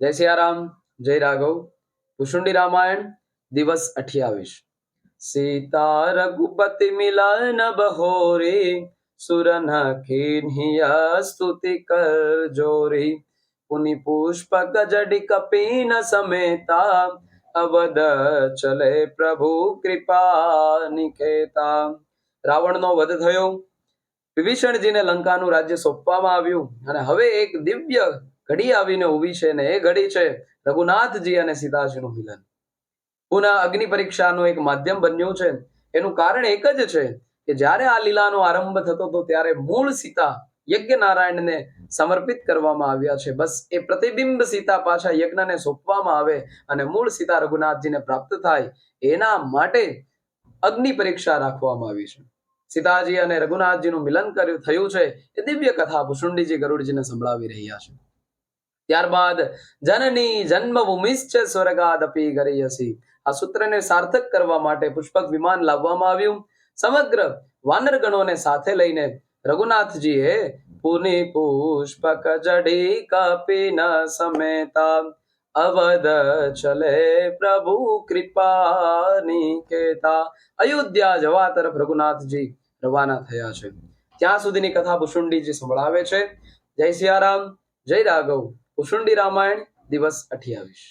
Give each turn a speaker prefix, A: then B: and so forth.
A: જય સિયારામ, જય રાઘવ. ભુષુંડી રામાયણ, દિવસ અઠ્યાવીસ. સીતા રઘુપતિ મિલન બહોરી, સુરન સ્તુતિ કર પુનિ પુષ્પક જડી કપીન સમેતા, અવધ ચલે પ્રભુ કૃપા નિકેતા. રાવણનો વધ થયો. વિભીષણજીને લંકાનું રાજ્ય સોંપવામાં આવ્યું અને હવે એક દિવ્ય ઘડી આવીને ઊભી છે ને એ ઘડી છે રઘુનાથજી અને સીતાજીનું મિલન. પુનઃ અગ્નિ પરીક્ષાનું એક માધ્યમ બન્યું છે. એનું કારણ એક જ છે કે જ્યારે આ લીલાનો આરંભ થતો હતો ત્યારે મૂળ સીતા યજ્ઞ નારાયણને સમર્પિત કરવામાં આવ્યા છે. બસ એ પ્રતિબિંબ સીતા પાછા યજ્ઞને સોંપવામાં આવે અને મૂળ સીતા રઘુનાથજીને પ્રાપ્ત થાય એના માટે અગ્નિ પરીક્ષા રાખવામાં આવી છે. સીતાજી અને રઘુનાથજીનું મિલન કર્યું, થયું છે એ દિવ્ય કથા ભૂષુંડીજી ગરુડજીને સંભળાવી રહ્યા છે. ત્યારબાદ જનની જન્મભૂમિશ્ચ સ્વર્ગાદપી ગરીયસી. આ સૂત્રને સાર્થક કરવા માટે પુષ્પક વિમાન લાવવામાં આવ્યું. સમગ્ર વાનરગણોને સાથે લઈને રઘુનાથજીએ પુનિ પુષ્પક જડી કપી ન સમેતા. અવધ ચલે પ્રભુ કૃપા નિકેતા અયોધ્યા જવા તરફ રઘુનાથજી રવાના થયા છે. ત્યાં સુધીની કથા ભુસુંડીજી સંભળાવે છે. જય સિયારામ, જય રાઘવ. ભુસુંડી રામાયણ દિવસ અઠ્યાવીસ.